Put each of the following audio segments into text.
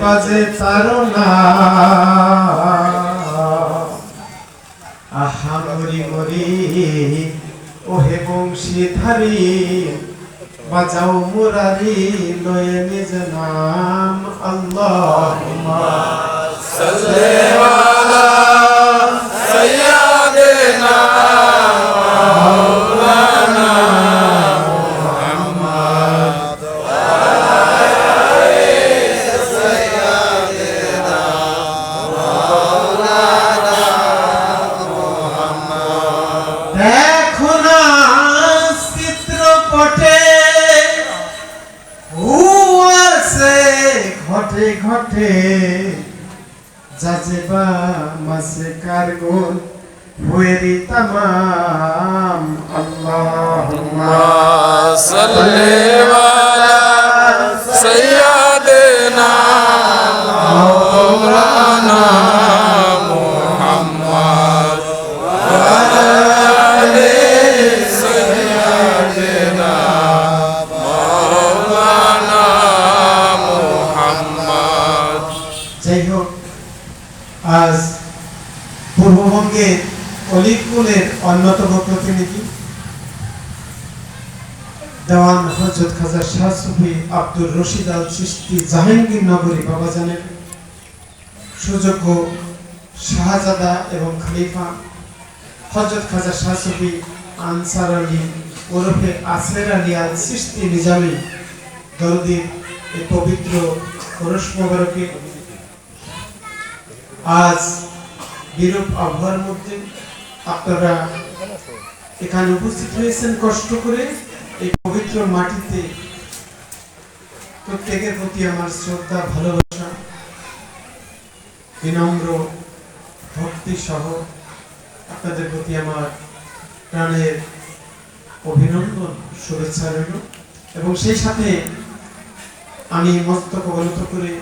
বাজে তারনা। আহা মরি মরি ওহে বংশীধারী বাজাও মুরারি লয়ে নিজ নাম আল্লাহ দেখো जज्बा मस कारगुन हुएरी तमाम अल्लाहुम्मा सल्ले वाला सय्यदना मौलाना পূর্ববঙ্গের অলিকুলের অন্যতম প্রতিনিধি। দেওয়ান হজরত খাজা শাহ সুফি আব্দুর রশিদ আল চিস্তি জাহাঙ্গীর নগরী বাবাজানের সুযোগ্য শাহজাদা এবং খলিফা হজরত খাজা শাহ সুফি আনসার আলী ওরফে আসের আলী আল চিস্তি নিজামী দরদির এই পবিত্র খরস মোবারকে। আজ বিরূপ আবহাওয়ার মধ্যে আপনারা এখানে উপস্থিত হয়েছেন কষ্ট করে এই পবিত্র মাটিতে। প্রত্যেকের প্রতি আমার শ্রদ্ধা, ভালোবাসা, বিনম্র ভক্তি সহ আপনাদের প্রতি আমার প্রাণের অভিনন্দন, শুভেচ্ছা রইল। এবং সেই সাথে আমি মস্তক অবনত করে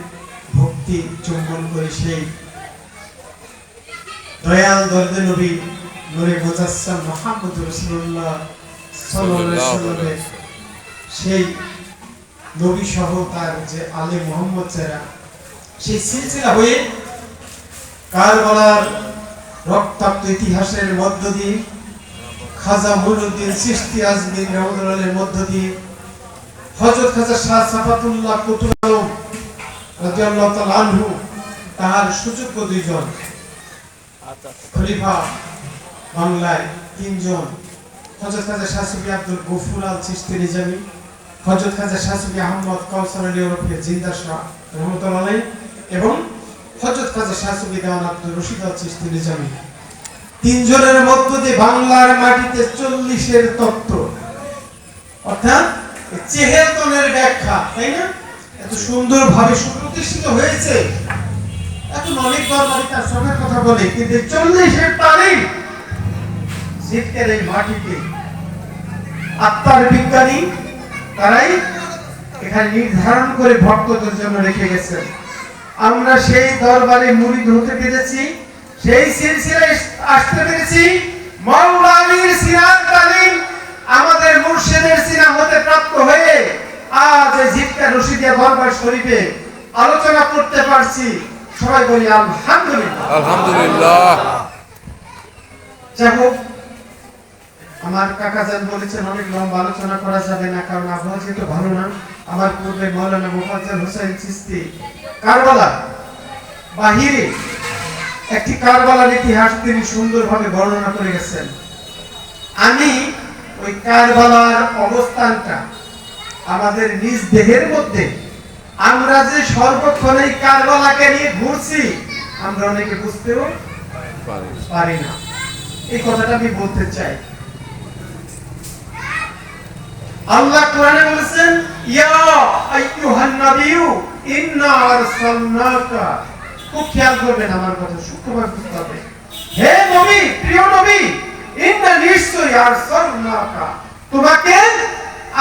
ভক্তি চুম্বন করি সেই দয়াল দরদে নবী নূরে মুজাসসাম মুহাম্মদ রাসূলুল্লাহ সাল্লাল্লাহু আলাইহি ওয়াসাল্লামের সেই নবী সহ তার যে আলে মোহাম্মদ যারা সেই সিলসিলা হয়ে কারবালার রক্তাক্ত ইতিহাসের মধ্য দিয়ে খাজা মুইনুদ্দিন সৃষ্টি আজমির রহমতুল্লাহের মধ্য দিয়ে হযরত খাজা শাহ সাফাতুল্লাহ কুতুব রাদিয়াল্লাহু তাআলা আনহু তার সুযোগ্য দুইজন। খলিফা বাংলায় তিনজন। হজরত খাজা শাসুফি আব্দুল গফুর আল চিস্তি নিজামি হজরত খাজা শাসুফি আহমদ কাউসার আলী ওরফে জিন্দা শাহ রহমতুল্লাহ এবং হজরত খাজা শাসুফি দেওয়ান আব্দুল রশিদ আল চিস্তি নিজামি। তিনজনের মধ্য দিয়ে বাংলার মাটিতে চল্লিশের তত্ত্ব। অর্থাৎ চেহেতনের ব্যাখ্যা, তাই না? এত সুন্দরভাবে সুপ্রতিষ্ঠিত হয়েছে। নির্ধারণ করে ভক্তদের জন্য রেখে গেছেন। আমরা সেই দরবারে মুরিদ হতে পেরেছি, সেই সিলসিলায় আসতে পেরেছি আমাদের মুর্শিদের সিনা হতে প্রাপ্ত হয়ে আজ রশিদিয়া শরীফে আলোচনা করতে পারছি। সবাই বলি আলহামদুলিল্লাহ। আলহামদুলিল্লাহ। যাই হোক আমার কাকা যান বলেছেন অনেক লম্বা আলোচনা করা যাবে না কারণ আবহাওয়া যেহেতু ভালো না। আমার পূর্বে মৌলানা মুফাজ্জল হোসেন চিস্তি কারবালা বাহিরে একটি কারবালার ইতিহাস তিনি সুন্দরভাবে বর্ণনা করে গেছেন। আমি ওই কারবালার অবস্থানটা আমাদের নিজ দেহের মধ্যে আমরা যে সর্বক্ষণ এই কারবালাকে নিয়ে ঘুরছি আমরা অনেকে বুঝতেও পারি। না। এই কথাটা আমি বলতে চাই। আল্লাহ কোরআনে বলেছেন ইয়া আইয়ুহান নাবিয়্যু ইন্না আরসালনাকা। খুব খেয়াল করবেন আমার কথা সূক্ষ্মভাবে বুঝতে হবে। হে নবী প্রিয় নবী ইন্না নিশ্চয়ই আরসালনাকা। তোমাকে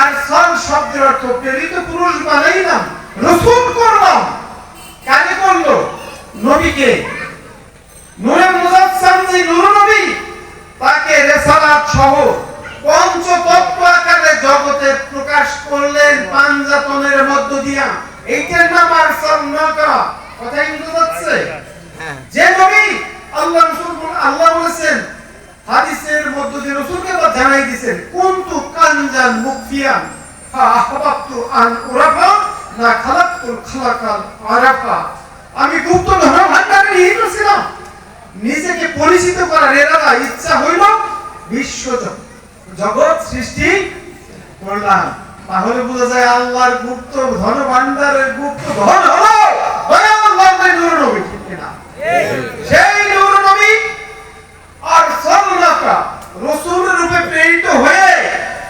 আরসাল শব্দের অর্থ প্রেরিত পুরুষ বানাইলাম। রাসূল করলাম কাকে করল নবীকে। নূরে মুজাসসাম যে নূর নবী, তাকে রেসালাত সহ পঞ্চতত্ত্ব আকারে জগতে প্রকাশ করলেন পাঞ্জাতনের মধ্য দিয়া। এইটার নাম আর সাল্লাকা কথাই বুঝা যাচ্ছে? যে নবী আল্লাহ রাসূল আল্লাহ বলেছেন, হাদিসের মধ্য দিয়ে রাসূলকে আবার জানাই দিয়েছেন, কুনতু কানজান মুকফিয়ান ফা আহবাবতু আন উরাফা না খালাকতুল খালাকাল আরাফা। আমি গুপ্ত ধন ভান্ডারে নিহিত ছিলাম। নিজেকে পরিচিত করার এরাদা ইচ্ছা হইল বিশ্ব জগৎ সৃষ্টি করলাম। তাহলে বোঝা যায় আল্লাহর গুপ্ত ধন ভান্ডারের গুপ্ত ধন হলো সেই নবী আর সাল্লাকা রাসূল রূপে প্রেরিত হয়ে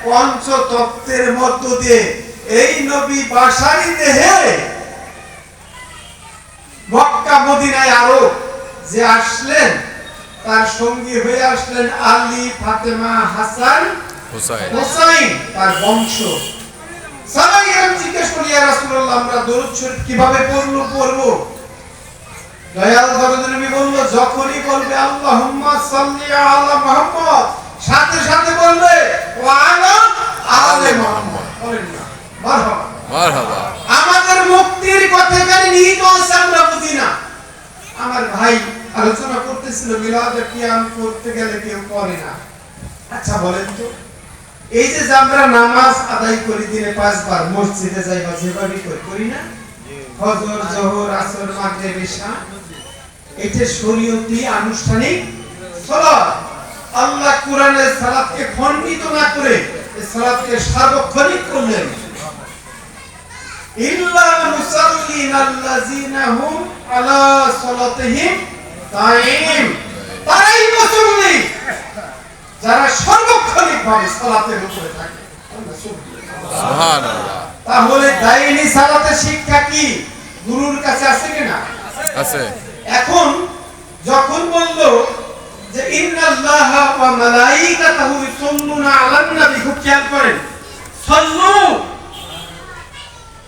পঞ্চতত্ত্বের মধ্য দিয়ে এই নবী বাসারি দেহে মক্কা মদিনায় আরও যে আসলেন তার সঙ্গী হয়ে আসলেন আলী ফাতেমা হাসান হুসাইন। তার বংশ। সবাই জিজ্ঞেস করি রাসূলুল্লাহ আমরা দরুদ শরীফ কীভাবে পড়ল পড়ব? দয়াল নবী বলল যখনই বলবে আল্লাহুম্মা সাল্লি আলা মুহাম্মদ সাথে সাথে বলবে ওয়া আলা আলে মুহাম্মদ আমাদের মুক্তির কথা নিহিত আছে আমরা বুঝি না। আমার ভাই আলোচনা করতেছিল মিলাদে কিয়াম করতে গেলে কেউ করে না। আচ্ছা বলেন তো এই যে আমরা নামাজ আদায় করি দিনে পাঁচবার মসজিদে যাই বা যেভাবে করি করি না? ফজর জোহর আসর মাগরিব ঈশা। এটা শরীয়তি আনুষ্ঠানিক সালাত আল্লাহ কোরআনের সালাতকে খণ্ডিত না করে সালাতকে সার্বক্ষণিক করলেন। ইল্লা মুসাল্লিন হুম আলা সালাতিহিম কায়েম তারাই মুসল্লি। যারা সার্বক্ষণিক ভাবে সালাতের উপরে থাকে। সুবহানাল্লাহ। তাহলে দাইনি সালাতের শিক্ষা কি? গুরুর কাছে আছে কিনা? আছে। এখন যখন বলল যে ইন্নাল্লাহা ওয়া মালাইকাতাহু ইউসাল্লুনা আলান নবী খুব খেয়াল করেন। সাল্লু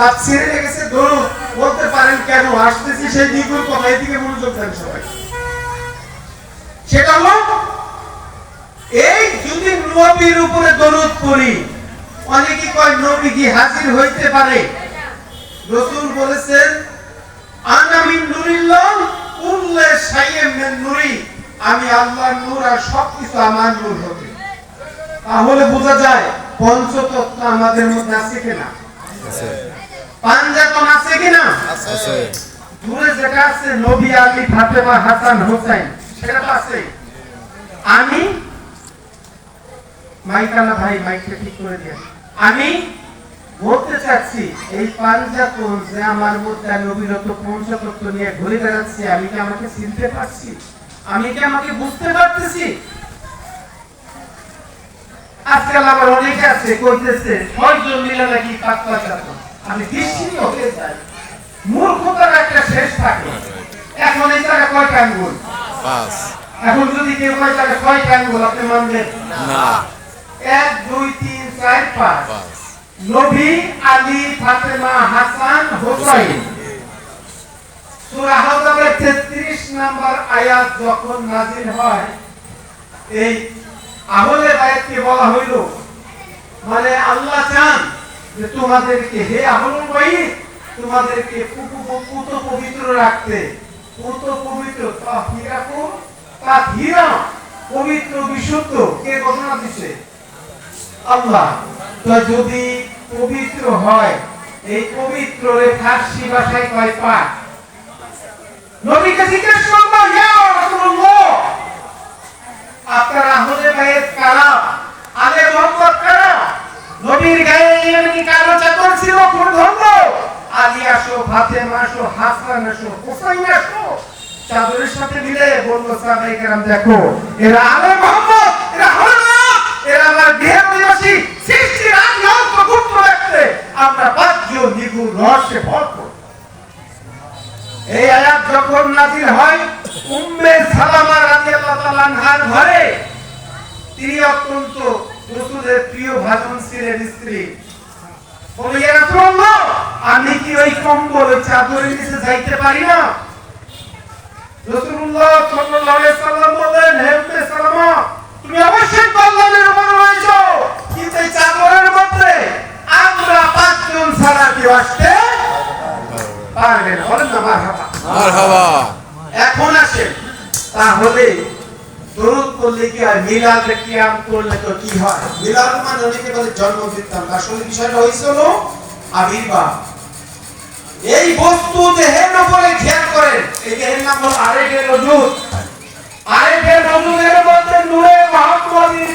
তাফসীরে লেগেছে দরুদ বলতে পারেন কেন আসতেছি সেই দিকগুলো কথা, এদিকে মনোযোগ দেন সবাই। সেটা হলো, এই যদি নবীর উপরে দরুদ পড়ি, অনেকে কয় নবী কি হাজির হইতে পারে? রসুল বলেছেন, আনা মিন নুরিল্লাহ শাইইন মিন নুরি। আমি আল্লাহর নূর আর সবকিছু আমার নূর হবে। তাহলে বোঝা যায়, পঞ্চতত্ত্ব আমাদের মধ্যে আছে কিনা? আছে। পাঞ্জাতন আছে কিনা? আছে। দূরে যেটা আছে নবী আলী ফাতেমা হাসান হোসেন সেটা তো আছে। আমি মাইকানা ভাই মাইকটা ঠিক করে দিয়ে। আমি বলতে চাচ্ছি এই পাঞ্জাতন যে আমার মধ্যে পঞ্চতত্ত্ব নিয়ে ঘুরে বেড়াচ্ছি আমি কি আমাকে চিনতে পারছি? আমি কি আমাকে বুঝতে পারতেছি? আজকাল আবার অনেকে আছে কইতেছে ছয়জন মিলে নাকি পাতলা চাতন আমি বিস্মিত হয়ে যাই মূর্খতার একটা শেষ থাকে। এখন এই জায়গা কয়টা আঙ্গুল? এখন যদি কেউ কয় জায়গা কয়টা আঙ্গুল আপনি মানবেন? না। এক দুই তিন চার পাঁচ। নবী আলী ফাতেমা হাসান হোসাইন। সূরা আহজাবের 33 নাম্বার আয়াত যখন নাযিল হয় এই আহলে আয়াতকে বলা হইল মানে আল্লাহ চান যে তোমাদেরকে হে আহলুল বাইত তোমাদেরকে পুত পবিত্র রাখতে, পুত পবিত্র তাহিরাকুম তাহিরা পবিত্র বিশুদ্ধ। কে ঘোষণা দিছে? আল্লাহ। তো যদি পবিত্র হয়, এই পবিত্র রে ফার্সি ভাষায় কয় পাক নবীকে জিজ্ঞেস করব ইয়া রাসূলুল্লাহ! আপনারা আহলে বাইত কারা আলে মোহাম্মদ নবীর গায়ে এমনি কালো চাদর ছিল, কোন ধর্ম? আলী আসো, ফাতেমা আসো, হাসান আসো, হুসাইন আসো। চাদরের সাথে মিলে বলল সাহাবায়ে কেরাম, দেখো, এরা আলে মোহাম্মদ, এরা হলো এরা আমার দেহের অধিবাসী সৃষ্টির গুপ্ত রাখতে আমরা পাঁচজন নিগুণ রহস্যে ভরপুর এই আয়াত যখন নাজিল হয়, উম্মে সালামা আনহার ঘরে, তিনি অত্যন্ত রসুলের প্রিয় ভাজন ছিলেন স্ত্রী। বলে ইয়া রাসূলুল্লাহ আমি কি ওই কম্বল চাদরের নিচে যাইতে পারি না? রাসূলুল্লাহ সাল্লাল্লাহু আলাইহি সাল্লাম বললেন হে উম্মে সালামা তুমি অবশ্যই কল্যাণের উপর রয়েছো। কিন্তু এই চাদরের মধ্যে আমরা পাঁচজন ছাড়া কেউ আসতে পারবে না। বলেন না মারহাবা। মারহাবা। এখন আসেন। তাহলে দরুদ করলে কি হয় মিলাদ কিয়াম করলে তো কি হয়? মিলাদ মানে অনেকে বলে জন্ম বৃত্তান্ত। আসলে বিষয়টা হয়েছিল আবির্ভাব। এই বস্তু দেহের উপরে খেয়াল করেন এই দেহের নাম হলো আরেকের আরেকের মধ্যে নূরে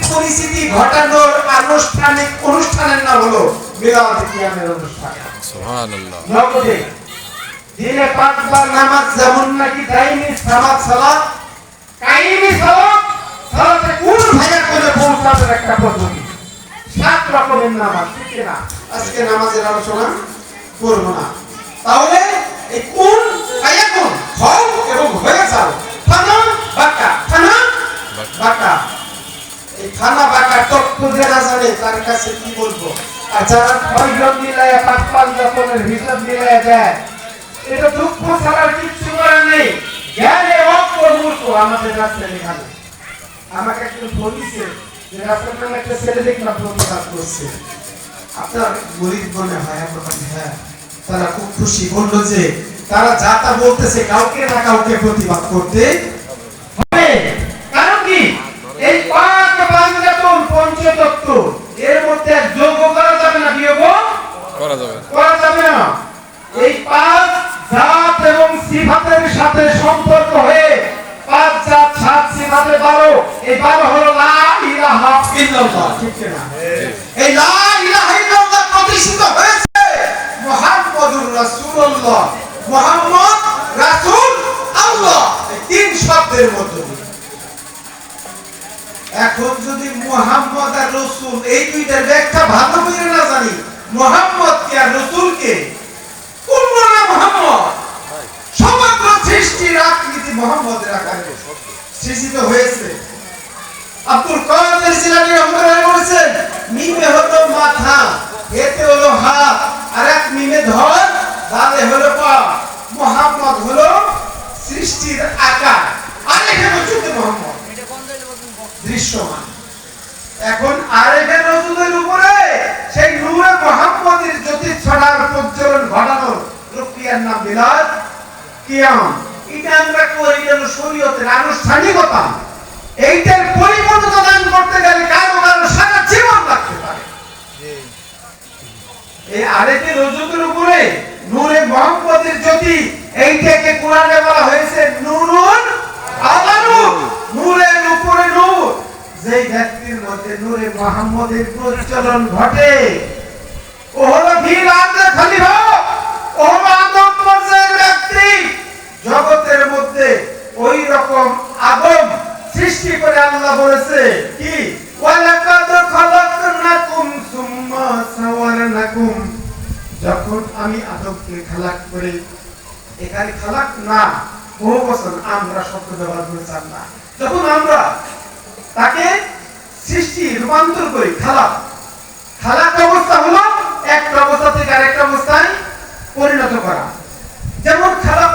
পরিস্থিতি ঘটানোর আনুষ্ঠানিক অনুষ্ঠানের নাম হলো মিলাদ কিয়ামের অনুষ্ঠান। সুবহানাল্লাহ। নগদে দিনে পাঁচবার নামাজ যেমন নাকি দাইনি সালাত সালাত কাইমি সালাত সালাতে কোন ভাইয়া করে পৌঁছানোর একটা পদ্ধতি? সাত রকমের নামাজ না আজকে নামাজের আলোচনা করব তাহলে এই কোন কোন? হও এবং হয়ে যাও ফানা বাকা। ফানা বাকা। এই খানা বাকা তত্ত্ব যে না তার কাছে কি বলব? আর যারা ছয়জন মিলায়, পাঁচ পাঁচ রকমের হিসাব মিলায় দেয়, এটা দুঃখ ছাড়ার কিচ্ছু করার নেই। জ্ঞানে অল্প মূর্খ আমাদের রাস্তায় এখানে আমাকে একটু বলিছে যে, রাস্তার নামে একটা ছেলে দেখলাম প্রতিবাদ করছে? আপনার গরিব মনে হয় আমার হ্যাঁ তারা খুব খুশি বলল যে, তারা যা তা বলতেছে, কাউকে না কাউকে প্রতিবাদ করতে সৃষ্টিত হয়েছে। আব্দুল কাদের জিলানী রহমানুল্লাহ বলেছেন, মিমে হলো মাথা, এতে হলো হাত, আর এক মিমে ধর দালে হলো পা। মুহাম্মদ হলো সৃষ্টির আকার। আর এখানে হচ্ছে মুহাম্মদ। দৃশ্যমান। এখন আরেকের রসুলের উপরে, সেই নূরে মোহাম্মদের জ্যোতি ছড়ার প্রজ্বলন ঘটানোর প্রক্রিয়ার নাম বিলাদ কিয়াম। এটা আমরা করি যেন শরীয়তের আনুষ্ঠানিকতা। এইটার পরিপূর্ণতা দান করতে গেলে কারও কারও সারা জীবন লাগতে পারে। এই আরেকের রজুকের উপরে নূরে মোহাম্মদের জ্যোতি এইটাকে কোরআনে বলা হয়েছে নুরুন আলানু নূরের উপরে নূর। যেই ব্যক্তির মধ্যে নূরে মোহাম্মদের প্রচলন ঘটে ও হলো ভিড় বীর আদম খলিফা ও হলো জগতের মধ্যে ওই রকম আদম সৃষ্টি করে আল্লাহ বলেছে কি? যখন আমি আদমকে খালাক করে, এখানে খালাক না বহু বছর আমরা শব্দ ব্যবহার করেছিলাম না। যখন আমরা তাকে সৃষ্টি রূপান্তর করি, খালাক খালাক অবস্থা হলো একটা অবস্থা থেকে আরেকটা অবস্থায় পরিণত করা। যেমন ইনসান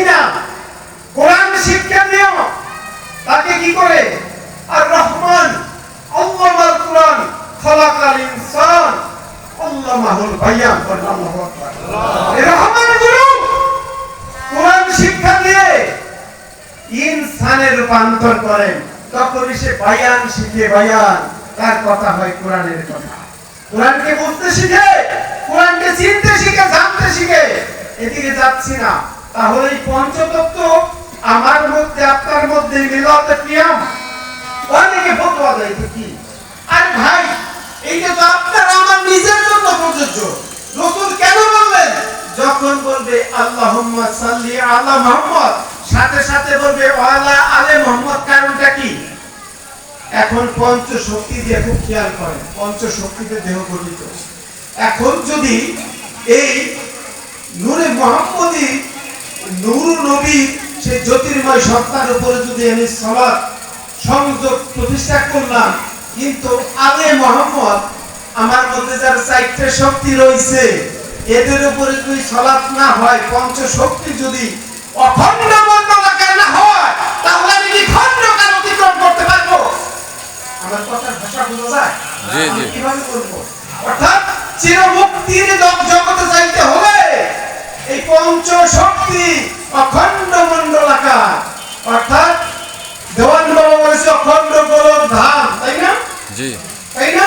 যে বায়ান তার কথা হয় কোরআনের কথা। কোরআনকে বুঝতে শিখে, কোরআনকে চিনতে শিখে, জানতে শিখে, এদিকে যাচ্ছি না। তাহলে এই পঞ্চতত্ত্ব আমার মধ্যে, আপনার মধ্যে মিলতে নিয়ম অনেকে ফতোয়া দেয় কি? আর ভাই এইটা তো আপনার আমার নিজের জন্য প্রযোজ্য। রসুল কেন বললেন? যখন বলবে, আল্লাহুম্মা সাল্লি আলা মুহাম্মদ সাথে সাথে বলবে, ওয়ালা আলে মুহাম্মদ কারণটা কি? এখন পঞ্চ শক্তি দিয়ে খুব খেয়াল করেন পঞ্চ শক্তিতে দেহ গঠিত। এখন যদি এই নূরে মোহাম্মদী নূর নবী, সেই জ্যোতির্ময় সত্তার উপরে যদি আমি সলাৎ সংযোগ প্রতিষ্ঠা করলাম, কিন্তু আলে মোহাম্মদ, আমার মধ্যে যার চারটে শক্তি রয়েছে, এদের উপরে যদি সলাৎ না হয় পঞ্চ শক্তি যদি অখণ্ড আমার কথার ভাষা বোঝা যায় জি, জি। কীভাবে করব? অর্থাৎ চিরমুক্তির জগতে যাইতে হলে এই পঞ্চ শক্তি অখণ্ড মন্ডলাকার অর্থাৎ দেওয়ান বাবা বলেছে অখণ্ড গোলক ধাম তাই না? জি। তাই না?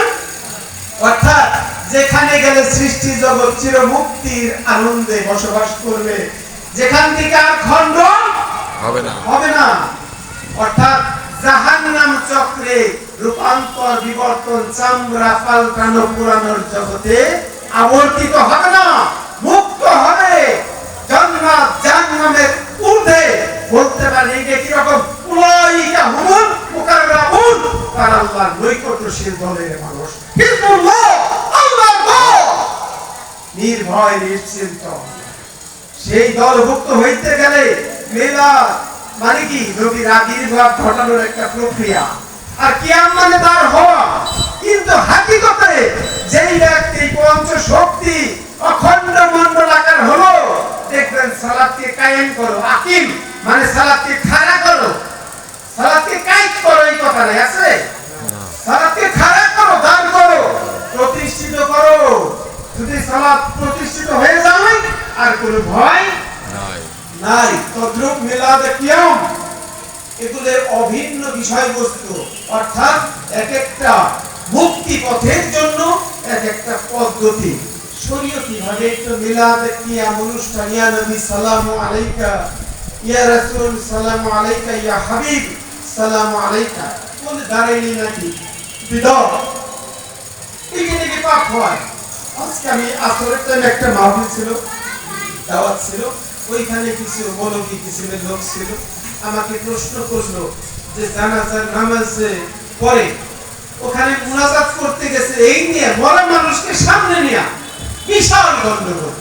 অর্থাৎ যেখানে গেলে সৃষ্টি জগৎ চির মুক্তির আনন্দে বসবাস করবে যেখান থেকে আর খণ্ডন হবে না। হবে না। অর্থাৎ জাহান্নাম চক্রে রূপান্তর বিবর্তন চামড়া পাল্টানো পুরানোর জগতে আবর্তিত হবে না, মুক্ত হবে। কি সেই দলভুক্ত হইতে গেলে মেলা মানে কি? নবীর আবির্ভাব ঘটানোর একটা প্রক্রিয়া। আর কিয়াম মানে তার হওয়া। কিন্তু হাকিকতে যেই ব্যক্তি পঞ্চ শক্তি অখণ্ড মন্ডল আকার হলো দেখবেন সালাদকে কায়েম করো আকিম মানে সালাদকে খাড়া করো। সালাদকে কায়েম করো এই কথা নাই আছে? সালাদকে খাড়া করো দান করো প্রতিষ্ঠিত করো। যদি সালাদ প্রতিষ্ঠিত হয়ে যায় আর কোনো ভয় নাই। নাই। তদ্রুপ মিলাদে কিয়াম। এগুলোর অভিন্ন বিষয়বস্তু, অর্থাৎ এক একটা মুক্তি পথের জন্য এক একটা পদ্ধতি শরীয়তি ভাবে নবী ইয়া রাসূল ইয়া হাবিব দাঁড়াইনি নাকি? পাপ হয়। আজকে আমি আসরের একটা মাহফিল ছিল, দাওয়াত ছিল। ওইখানে কিছু মৌলবী কিসিমের লোক ছিল। আমাকে প্রশ্ন করল যে জানাজার নামাজে পরে ওখানে মুনাজাত করতে গেছে এই নিয়ে মরা মানুষকে সামনে নিয়ে বিশাল গন্ডগোল।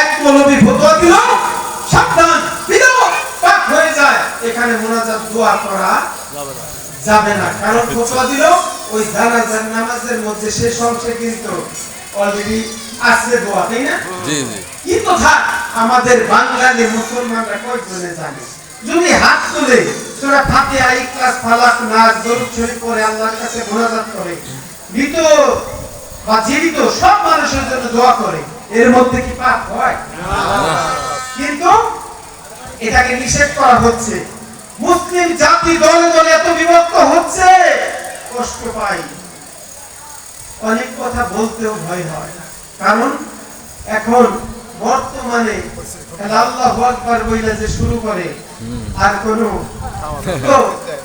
এক মৌলবী ফতোয়া দিল সাবধান পাপ হয়ে যায়। এখানে মুনাজাত দোয়া করা যাবে না। কারণ ফতোয়া দিল ওই জানাজার নামাজের মধ্যে শেষ অংশে কিন্তু অলরেডি আছে দোয়া তাই না? জি জি। কি কথা? আমাদের বাঙালি মুসলমানরা কয়জনে জানে? যদি হাত তুলে তোরা ফাতে আই ক্লাস ফালাক নাচ দরুদ শরীফ করে আল্লাহর কাছে মোনাজাত করে। মৃত বা জীবিত সব মানুষের জন্য দোয়া করে। এর মধ্যে কি পাপ হয়? কিন্তু এটাকে নিষেধ করা হচ্ছে। মুসলিম জাতি দলে দলে এত বিভক্ত হচ্ছে, কষ্ট পাই। অনেক কথা বলতেও ভয় হয়। কারণ এখন বর্তমানে আল্লাহু আকবার বইলে যে শুরু করে আর কোন। তো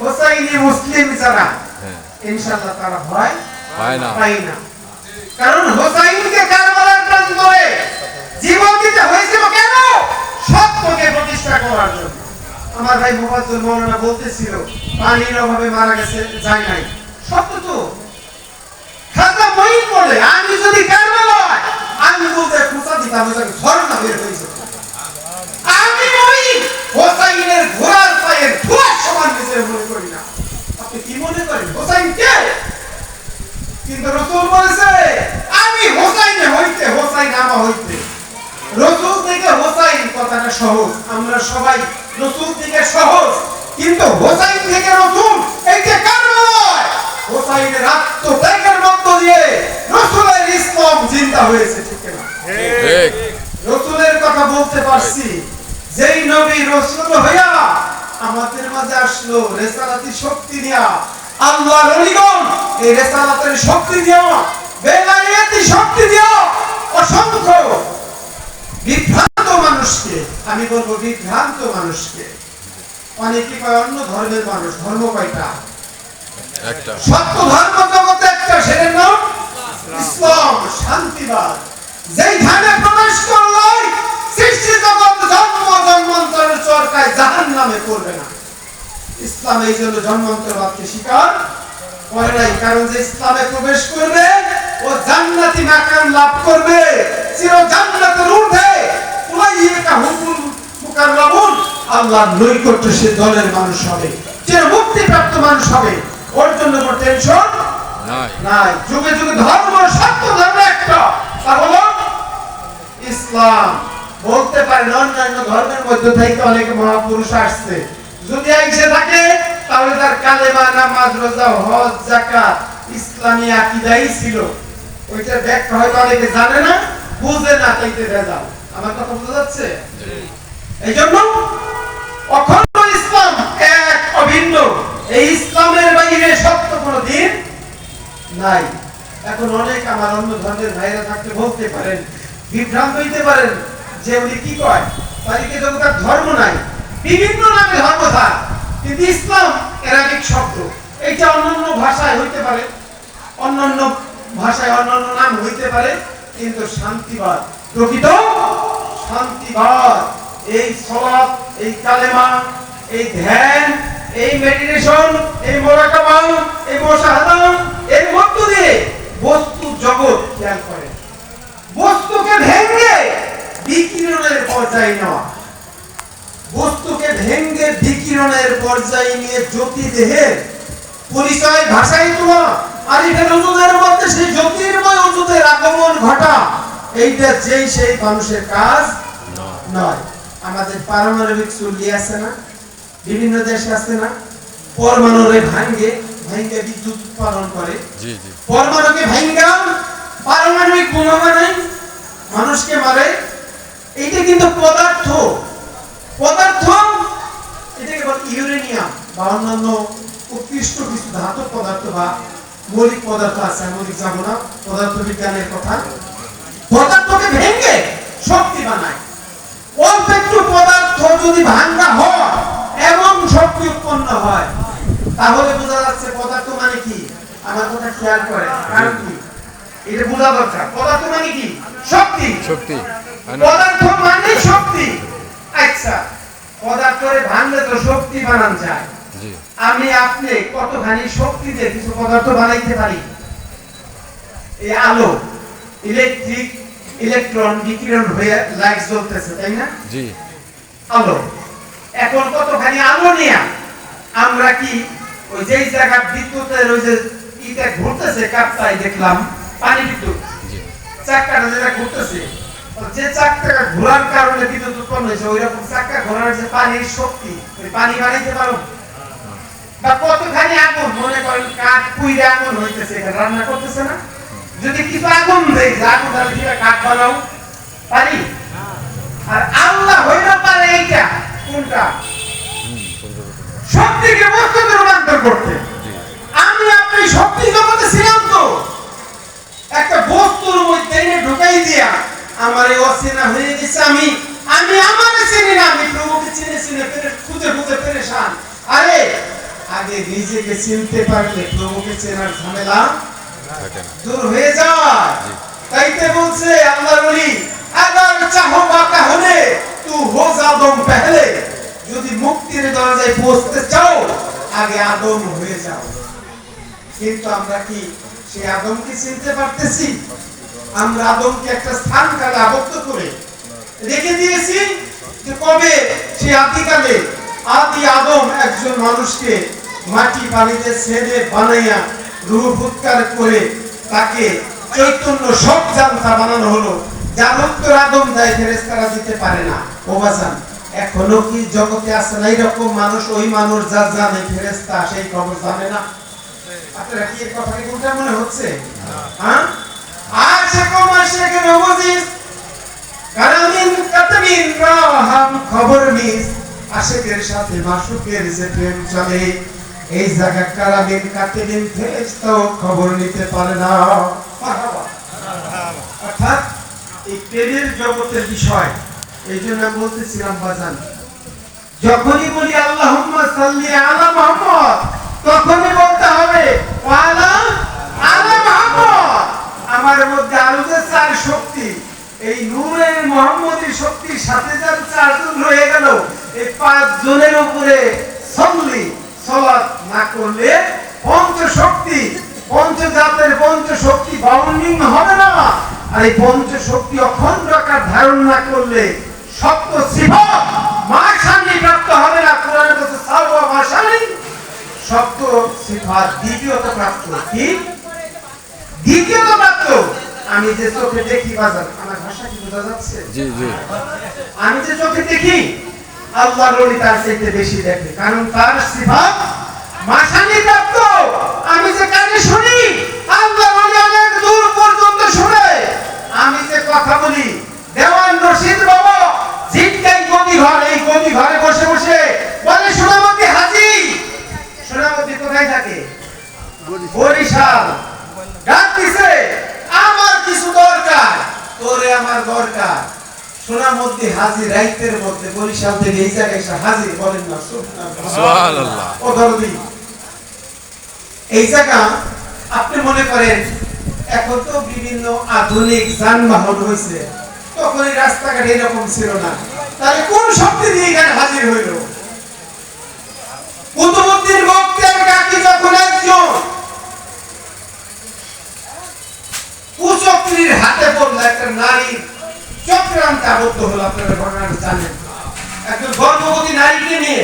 হোসাইনি মুসলিম যারা হ্যাঁ। ইনশাআল্লাহ তারা ভয় পায় না। পাই না। কারণ হোসাইনকে কারবালার প্রান্তরে জীবন দিতে হয়েছিল কেন? সত্যকে প্রতিষ্ঠা করার জন্য। আমার ভাই মুফাজ্জল মৌলানা বলতেছিল পানির অভাবে মারা গেছে যায় নাই। সত্য তো। খাতা মহিন বলে আমি যদি কারবালায় আমি বলতে খুঁচা দিতাম ওই জায়গায় ঝর্ণা বের হয়েছে আমি ওই হোসাইনের ঘোড়ার পায়ের ধোয়ার সমান নিজের মনে করি না। আপনি কি মনে করেন, হোসাইন কে? কিন্তু রসুল বলেছে, আমি হোসাইনে হইতে, হোসাইন আমা হইতে। রসুল থেকে হোসাইন কথাটা সহজ, আমরা সবাই রসুল থেকে সহজ, কিন্তু হোসাইন থেকে রসুল হোসাইনের আত্মত্যাগের মধ্য দিয়ে রসুলের ইসলাম চিন্তা হয়েছে ঠিক না? ঠিক। রসুলের কথা বলতে পারছি। যেই নবী রসুল হইয়া আমাদের মাঝে আসলো রেসালাতি শক্তি দিয়া। আল্লাহর অলিগণ এই রেসালাতের শক্তি দিয়া বেলায়েতি শক্তি দিয়া অসংখ্য বিভ্রান্ত মানুষকে আমি বলব বিভ্রান্ত মানুষকে অনেকে কয় অন্য ধর্মের মানুষ ধর্ম কয়টা? ইসলাম এই জন্য জন্মান্তরবাদকে স্বীকার করে নাই, কারণ যে ইসলামে প্রবেশ করবে, ও জান্নাতি মাকাম লাভ করবে, চির জান্নাতের ঊর্ধ্বে। উলাইয়াকা নৈকট্য সে দলের মানুষ হবে যে মুক্তিপ্রাপ্ত মানুষ হবে। ওর জন্য কোনো টেনশন নাই। নাই। যুগে যুগে ধর্ম সত্য ধর্ম একটা। তা হলো ইসলাম। বলতে পারেন অন্যান্য ধর্মের মধ্যে থেকে অনেক মহাপুরুষ আসছে। যদি আইসে থাকে তাহলে তার কালেমা নামাজ রোজা হজ যাকাত ইসলামী আকীদাই ছিল। ওইটার ব্যাখ্যা হয়তো অনেকে জানে না বুঝে না তাইতে ভেজাল। আমার কথা বোঝা যাচ্ছে? এই জন্য অখণ্ড ইসলাম এক অভিন্ন। এই ইসলামের বাইরে সত্য কোনো দিন নাই। এখন অনেক আমার অন্য ধর্মের ভাইরা থাকতে বলতে পারেন, বিভ্রান্ত হইতে পারেন যে উনি কি কয়। তারিখে জগতার ধর্ম নাই। বিভিন্ন নামে ধর্ম থাক কিন্তু ইসলাম এরাবিক শব্দ। এইটা অন্যান্য ভাষায় হইতে পারে, অন্যান্য ভাষায় অন্যান্য নাম হইতে পারে, কিন্তু শান্তিবাদ, প্রকৃত শান্তিবাদ। এই সলাপ এই কালেমা, এই ধ্যান এই মেডিটেশন এই মোরাকাবা এই মুশাহাদা এর মধ্য দিয়ে বস্তু জগৎ খেয়াল করে। বস্তুকে ভেঙে বিকিরণের পর্যায়ে নেওয়া। বস্তুকে ভেঙ্গে বিকিরণের পর্যায়ে নিয়ে জ্যোতি দেহের পরিচয় ভাষায় তোলা আরিফের ওজুদের মধ্যে সেই জ্যোতির্ময় ওজুদের আগমন ঘটা এইটা যেই সেই মানুষের কাজ নয়। আমাদের পারমাণবিক চুল্লি আছে না? বিভিন্ন দেশে আছে না পরমাণুরে ভাঙ্গে ভাঙ্গে বিদ্যুৎ উৎপাদন করে। জি জি। পরমাণুকে ভাঙ্গা পারমাণবিক বোমা বানায় মানুষকে মারে। এইটা কিন্তু পদার্থ। পদার্থ এটাকে বলে ইউরেনিয়াম বা অন্যান্য উৎকৃষ্ট কিছু ধাতব পদার্থ বা মৌলিক পদার্থ আছে মৌলিক যাব না পদার্থ বিজ্ঞানের কথা। পদার্থকে ভেঙে শক্তি বানায়। অল্প একটু পদার্থ যদি ভাঙ্গা হয় এবং শক্তি উৎপন্ন হয়। তাহলে বোঝা যাচ্ছে পদার্থ মানে কি? আমার কথা খেয়াল করে কারণ কি? এটা বোঝা দরকার। পদার্থ মানে কি? শক্তি। শক্তি পদার্থ মানে শক্তি। আচ্ছা পদার্থরে ভাঙলে তো শক্তি বানান যায়। জি। আমি আপনি কতখানি শক্তি দিয়ে কিছু পদার্থ বানাইতে পারি? এই আলো ইলেকট্রিক ইলেকট্রন বিকিরণ হয়ে লাইট জ্বলতেছে তাই না? জি। আলো। এখন কতখানি আলো নিয়ে আমরা কি ওই যেই জায়গা বিদ্যুতের ওই যে ইটা ঘুরতেছে কাপ্তায় দেখলাম পানি বিদ্যুৎ। জি। চাক্কাটা যেটা ঘুরতেছে। যে চাক্কাটা ঘোরার কারণে বিদ্যুৎ উৎপন্ন হয়েছে ওই রকম চাক্কা ঘোরার যে পানির শক্তি ওই পানি বানাইতে পারো? বা কতখানি আগুন? মনে করেন কাঠ কুইরে আগুন হইতেছে এখানে রান্না করতেছে না? যদি কিছু আগুন দেয় আগুন তাহলে কাঠ বানাও। পারি আর আল্লাহ হইল পারে এইটা কোনটা হুম পরিবর্তন। শক্তিকে বস্তুতে রূপান্তর করতে জি আমি আপনি শক্তি জগতে ছিলাম তো একটা বস্তুর মধ্যে এনে ঢুকাই দিয়া আমার এই হয়ে আমি। আমারে চিনি না আমি প্রভুকে চিনে চিনে খুঁজে খুঁজে পেরেশান আরে আগে নিজেকে চিনতে পারলে প্রভুকে চেনার ঝামেলা দূর হয়ে যায়। তাইতে বলছে আগার চাহো বাকা হলে তু হো আদম পেহলে। যদি মুক্তির দরজায় পৌঁছতে চাও আগে আদম হয়ে যাও। কিন্তু আমরা কি সেই আদমকে চিনতে পারতেছি? আমরা আদমকে একটা স্থান কালে আবদ্ধ করে রেখে দিয়েছি যে কবে? সেই আদিকালে আদি আদম একজন মানুষকে মাটি পানিতে ছেড়ে বানাইয়া ফুৎকার করে তাকে চৈতন্য সব জানতা বানানো হলো। যার উত্তর আদম দেয় ফেরেস্তারা দিতে পারে না। ও বাজান এখনও কি জগতে আছে না এরকম মানুষ? ওই মানুষ যা জানে ফেরেস্তা সেই খবর জানে না। আপনারা কি এর কথা কি মনে হচ্ছে? হ্যাঁ? আর সে কম আসে কেন বুঝিস কারামিন কাতামিন, রাহাম খবর সাথে মাসুকের যে প্রেম চলে, এই জায়গা কারামিন খবর নিতে পারে না। অর্থাৎ এই প্রেমের জগতের বিষয়, এই জন্য বলতেছিলাম, বাজান, যখনই বলি আল্লাহুম্মা সাল্লি আলা মুহাম্মদ, তখনই বলতে হবে, ওয়ালা আলা মুহাম্মদ। আমার মধ্যে আরও চার শক্তি এই নূরের মোহাম্মদের শক্তির সাথে যার চারজন রয়ে গেল, এই পাঁচ জনের উপরে সল্লি সলাৎ না করলে পঞ্চশক্তি, পঞ্চজাতের পঞ্চশক্তি বাউন্ডিং হবে না। আর এই পঞ্চশক্তি অখণ্ড আকার ধারণ না করলে সপ্ত সিফত মাশানি প্রাপ্ত হবে না। কোরআনে বলছে, সালওয়া মাশানি সপ্ত সিফাত দ্বিতীয়ত প্রাপ্ত কি? দ্বিতীয়ত প্রাপ্ত আমি যে চোখে দেখি বাজার আমার ভাষা কি বোঝা যাচ্ছে? জি জি। আমি যে চোখে দেখি আল্লাহর ওলি তার চাইতে বেশি দেখে কারণ তার সিফাত মাসানি প্রাপ্ত। আমি যে কানে শুনি আল্লাহর ওলি অনেক দূর পর্যন্ত শুনে। আমি যে কথা বলি দেওয়ান রশিদ বাবা রাইতের মধ্যে বরিশাল থেকে এই জায়গায় এসে হাজির বলেন না সুবহানাল্লাহ। ও দরদি এই জায়গা আপনি মনে করেন এখন তো বিভিন্ন আধুনিক যানবাহন হয়েছে তখন এই রাস্তাঘাট এরকম ছিল না। তাহলে কোন শক্তি দিয়ে এখানে হাজির হইল? কুতুবুদ্দিন বক্তের কাকি যখন একজন কুচক্রির হাতে পড়ল একটা নারী চক্রান্তে আবদ্ধ হলো আপনারা ঘটনাটা জানেন। একজন গর্ভবতী নারীকে নিয়ে